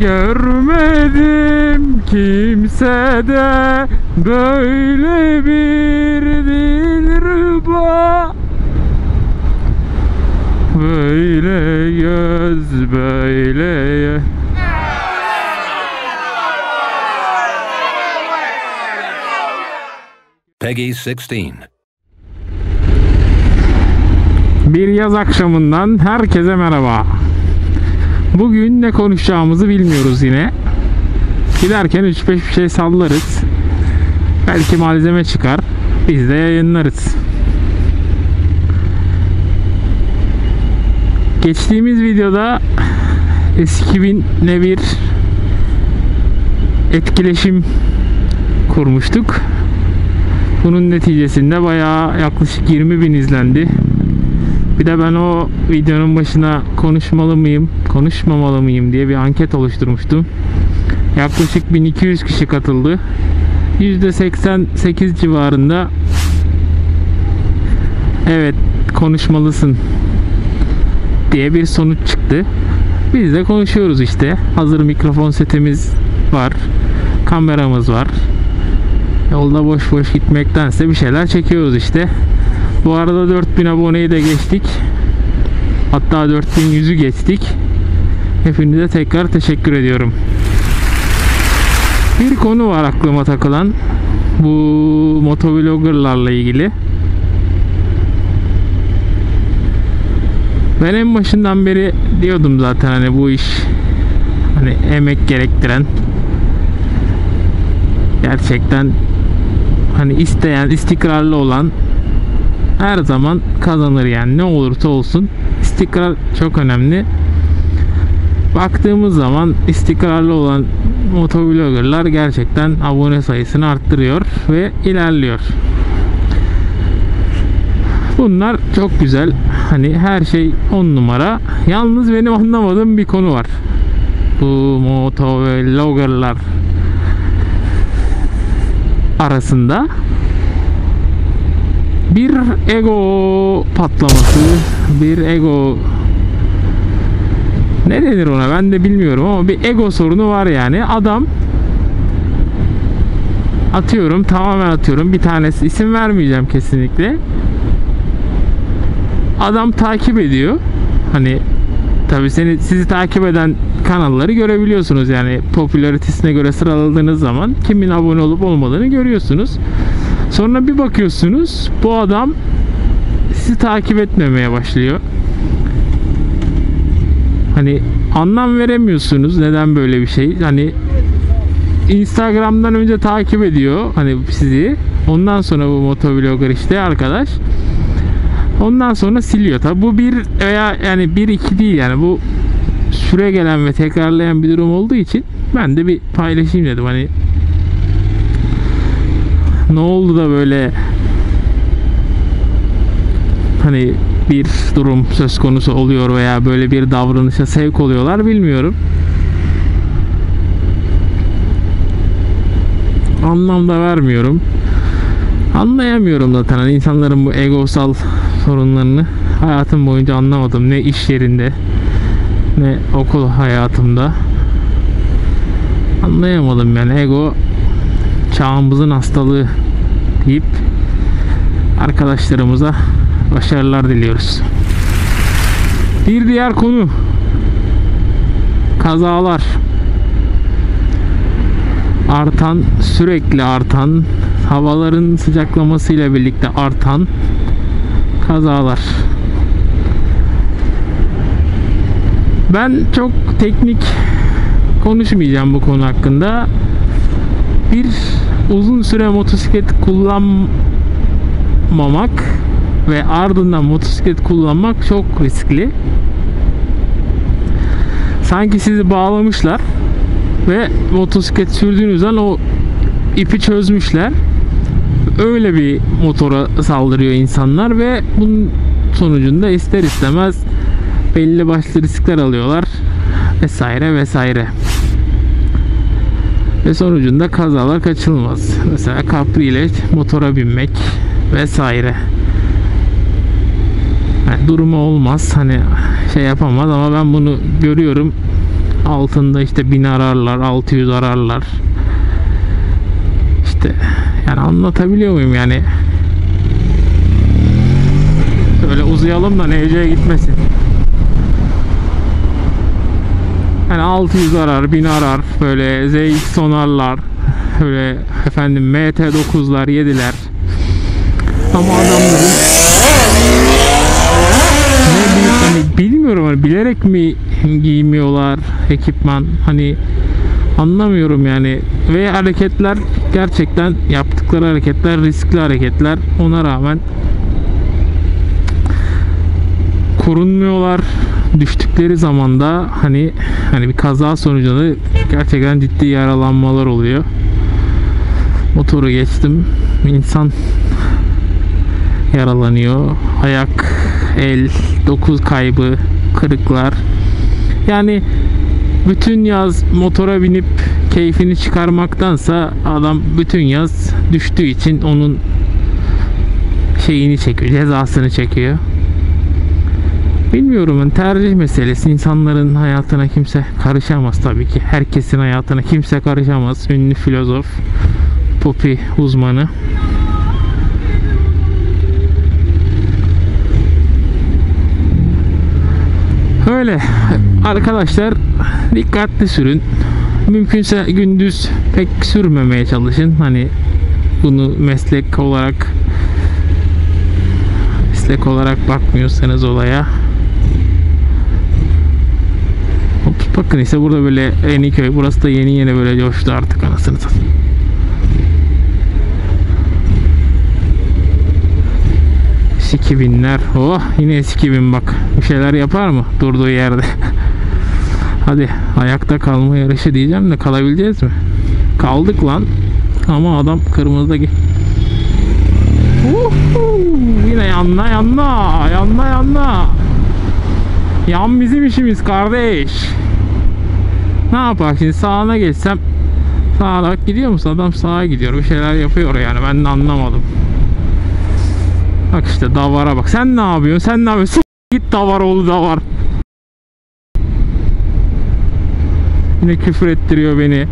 Görmedim kimsede böyle bir dilruba Böyle göz böyle Peggy 16. Bir yaz akşamından herkese merhaba. Bugün ne konuşacağımızı bilmiyoruz yine. Giderken 3-5 bir şey sallarız. Belki malzeme çıkar. Biz de yayınlarız. Geçtiğimiz videoda S2000'le bir etkileşim kurmuştuk. Bunun neticesinde bayağı yaklaşık 20 bin izlendi. Bir de ben o videonun başına konuşmalı mıyım, konuşmamalı mıyım diye bir anket oluşturmuştum. Yaklaşık 1200 kişi katıldı. %88 civarında evet konuşmalısın diye bir sonuç çıktı. Biz de konuşuyoruz işte. Hazır mikrofon setimiz var. Kameramız var. Yolda boş boş gitmektense bir şeyler çekiyoruz işte. Bu arada 4000 aboneyi de geçtik. Hatta 4100'ü geçtik. Hepinize tekrar teşekkür ediyorum. Bir konu var aklıma takılan. Bu motovloggerlarla ilgili. Ben en başından beri diyordum zaten hani bu iş hani emek gerektiren gerçekten hani isteyen, istikrarlı olan her zaman kazanır yani ne olursa olsun. İstikrar çok önemli. Baktığımız zaman istikrarlı olan motovloggerlar gerçekten abone sayısını arttırıyor ve ilerliyor. Bunlar çok güzel. Hani her şey 10 numara. Yalnız benim anlamadığım bir konu var. Bu motovloggerlar arasında bir ego patlaması, bir ego ne denir ona ben de bilmiyorum ama bir ego sorunu var yani. Adam atıyorum tamamen atıyorum bir tanesi isim vermeyeceğim kesinlikle. Adam takip ediyor. Hani tabi seni sizi takip eden kanalları görebiliyorsunuz yani popülaritesine göre sıraladığınız zaman kimin abone olup olmadığını görüyorsunuz. Sonra bir bakıyorsunuz bu adam sizi takip etmemeye başlıyor. Hani anlam veremiyorsunuz neden böyle bir şey. Hani Instagram'dan önce takip ediyor hani sizi. Ondan sonra bu motovlogger işte arkadaş. Ondan sonra siliyor. Tabi bu bir veya yani bir iki değil yani bu süre gelen ve tekrarlayan bir durum olduğu için ben de bir paylaşayım dedim. Hani ne oldu da böyle hani bir durum söz konusu oluyor veya böyle bir davranışa sevk oluyorlar bilmiyorum. Anlam da vermiyorum. Anlayamıyorum zaten hani insanların bu egosal sorunlarını hayatım boyunca anlamadım. Ne iş yerinde ne okul hayatımda. Anlayamadım yani ego çağımızın hastalığı deyip arkadaşlarımıza başarılar diliyoruz. Bir diğer konu kazalar artan sürekli artan havaların sıcaklamasıyla birlikte artan kazalar. Ben çok teknik konuşmayacağım bu konu hakkında. Bir uzun süre motosiklet kullanmamak ve ardından motosiklet kullanmak çok riskli. Sanki sizi bağlamışlar ve motosiklet sürdüğünüz an o ipi çözmüşler. Öyle bir motora saldırıyor insanlar ve bunun sonucunda ister istemez belli başlı riskler alıyorlar vesaire vesaire. Ve sonucunda kazalar kaçınılmaz. Mesela Capri ile motora binmek vesaire. Yani durumu olmaz hani şey yapamaz ama ben bunu görüyorum altında işte 1000 ararlar 600 ararlar işte yani anlatabiliyor muyum yani Öyle uzayalım da Nevce'ye gitmesin. Yani 600 arar, 1000 arar, böyle ZX sonarlar, böyle efendim MT9'lar, 7'ler. Ama adamların ne bileyim, hani bilmiyorum hani bilerek mi giymiyorlar ekipman hani anlamıyorum yani ve hareketler gerçekten yaptıkları hareketler riskli hareketler ona rağmen korunmuyorlar. Düştükleri zaman da hani hani bir kaza sonucunda gerçekten ciddi yaralanmalar oluyor. Motoru geçtim. İnsan yaralanıyor. Ayak, el, dokuz kaybı, kırıklar. Yani bütün yaz motora binip keyfini çıkarmaktansa adam bütün yaz düştüğü için onun şeyini çekiyor, cezasını çekiyor. Bilmiyorum tercih meselesi. İnsanların hayatına kimse karışamaz tabii ki. Herkesin hayatına kimse karışamaz. Ünlü filozof, popi uzmanı. Öyle arkadaşlar dikkatli sürün. Mümkünse gündüz pek sürmemeye çalışın. Hani bunu meslek olarak meslek olarak bakmıyorsanız olaya bakın işte burada böyle Yeniköy burası da yeni yeni böyle coştu artık anasını satayım. Siki binler. Oh yine siki bin bak. Bir şeyler yapar mı durduğu yerde? Hadi ayakta kalma yarışı diyeceğim de kalabileceğiz mi? Kaldık lan. Ama adam kırmızıda Uhu, Yine yanla yanla yanla yanla. Yan bizim işimiz kardeş. Ne yapar şimdi sağına geçsem sağa bak gidiyor musun? Adam sağa gidiyor. Bir şeyler yapıyor yani. Ben de anlamadım. Bak işte davara bak. Sen ne yapıyorsun? Sen ne yapıyorsun? Git davar oğlu davar. Yine küfür ettiriyor beni.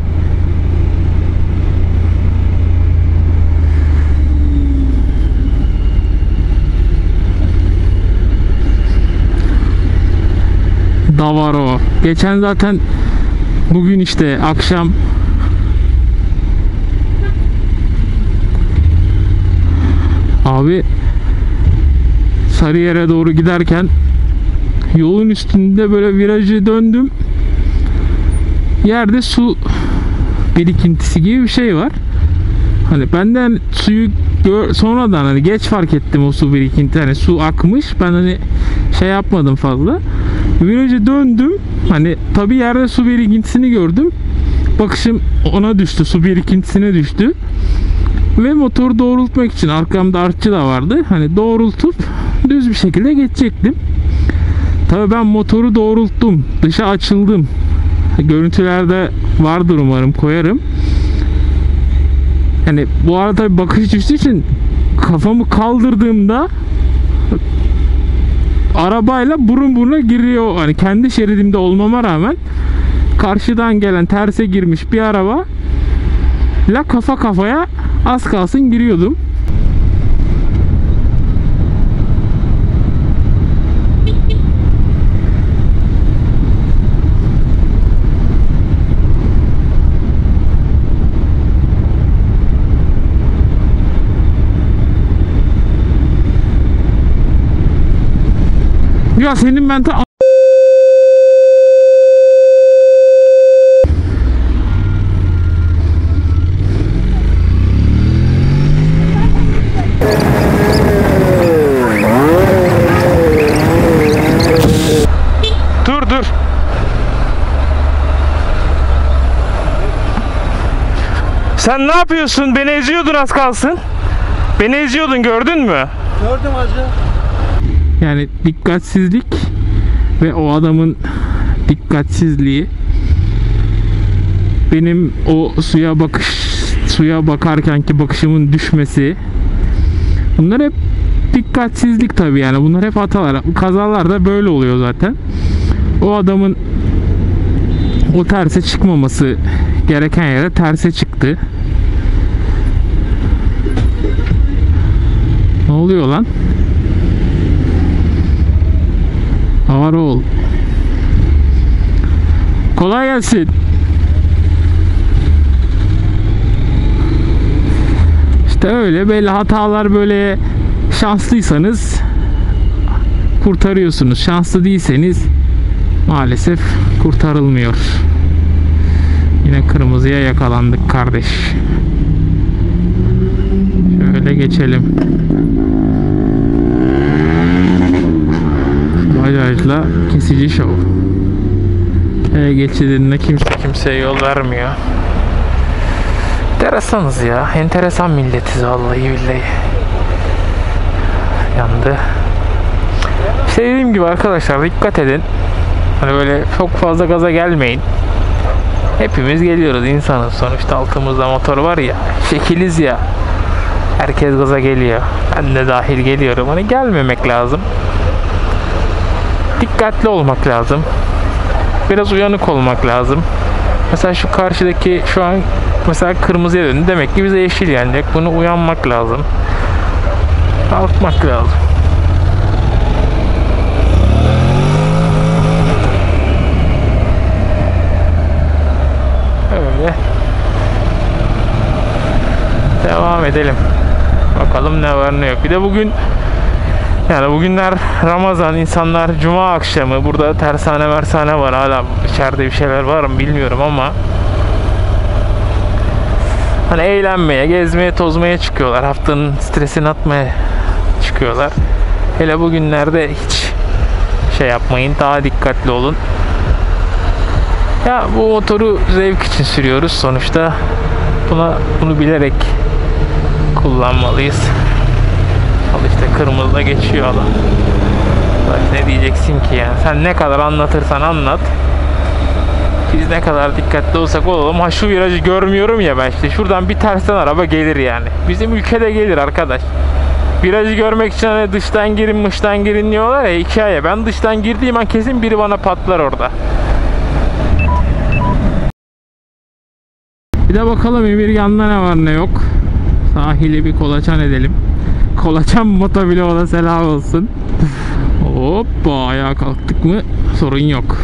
Davaro. Geçen zaten bugün işte akşam abi Sarıyer'e doğru giderken yolun üstünde böyle virajı döndüm. Yerde su birikintisi gibi bir şey var. Hani benden suyu gör, sonradan hani geç fark ettim o su birikinti hani su akmış. Ben hani şey yapmadım fazla. Virajı döndüm. Hani tabi yerde su birikintisini gördüm. Bakışım ona düştü. Su birikintisine düştü. Ve motoru doğrultmak için arkamda artçı da vardı. Hani doğrultup düz bir şekilde geçecektim. Tabi ben motoru doğrulttum. Dışa açıldım. Görüntülerde vardır umarım koyarım. Hani bu arada tabii bakış düştüğü için kafamı kaldırdığımda arabayla burun buruna giriyor. Hani kendi şeridimde olmama rağmen karşıdan gelen terse girmiş bir araba la kafa kafaya az kalsın giriyordum. Ya senin ben ta Dur dur. Sen ne yapıyorsun? Beni eziyordun az kalsın. Beni eziyordun gördün mü? Gördüm hacı. Yani dikkatsizlik ve o adamın dikkatsizliği benim o suya bakış suya bakarkenki bakışımın düşmesi bunlar hep dikkatsizlik tabii yani bunlar hep hatalar kazalar da böyle oluyor zaten o adamın o terse çıkmaması gereken yere terse çıktı. Ne oluyor lan? Ağır ol. Kolay gelsin. İşte öyle böyle hatalar böyle şanslıysanız kurtarıyorsunuz. Şanslı değilseniz maalesef kurtarılmıyor. Yine kırmızıya yakalandık kardeş. Şöyle geçelim. Bajajla kesici şov. E geçidinde kimse kimseye yol vermiyor. Enteresanız ya. Enteresan milletiz vallahi billahi. Yandı. İşte dediğim gibi arkadaşlar dikkat edin. Hani böyle çok fazla gaza gelmeyin. Hepimiz geliyoruz insanız. Sonuçta altımızda motor var ya. Şekiliz ya. Herkes gaza geliyor. Ben de dahil geliyorum. Hani gelmemek lazım. Dikkatli olmak lazım. Biraz uyanık olmak lazım. Mesela şu karşıdaki şu an mesela kırmızıya döndü. Demek ki bize yeşil yanacak. Bunu uyanmak lazım. Kalkmak lazım. Öyle. Devam edelim. Bakalım ne var ne yok. Bir de bugün yani bugünler Ramazan, insanlar Cuma akşamı burada tersane mersane var hala içeride bir şeyler var mı bilmiyorum ama hani eğlenmeye, gezmeye, tozmaya çıkıyorlar. Haftanın stresini atmaya çıkıyorlar. Hele bugünlerde hiç şey yapmayın, daha dikkatli olun. Ya bu motoru zevk için sürüyoruz sonuçta. Buna bunu bilerek kullanmalıyız. Al işte kırmızıda geçiyor adam. Bak ne diyeceksin ki yani. Sen ne kadar anlatırsan anlat. Biz ne kadar dikkatli olsak olalım. Ha şu virajı görmüyorum ya ben işte. Şuradan bir tersten araba gelir yani. Bizim ülkede gelir arkadaş. Virajı görmek için hani dıştan girin mıştan girin diyorlar ya hikaye. Ben dıştan girdiğim an kesin biri bana patlar orada. Bir de bakalım Emirgan'da ne var ne yok. Sahili bir kolaçan edelim. Kolaçan motovloğuna selam olsun. Hoppa ayağa kalktık mı sorun yok.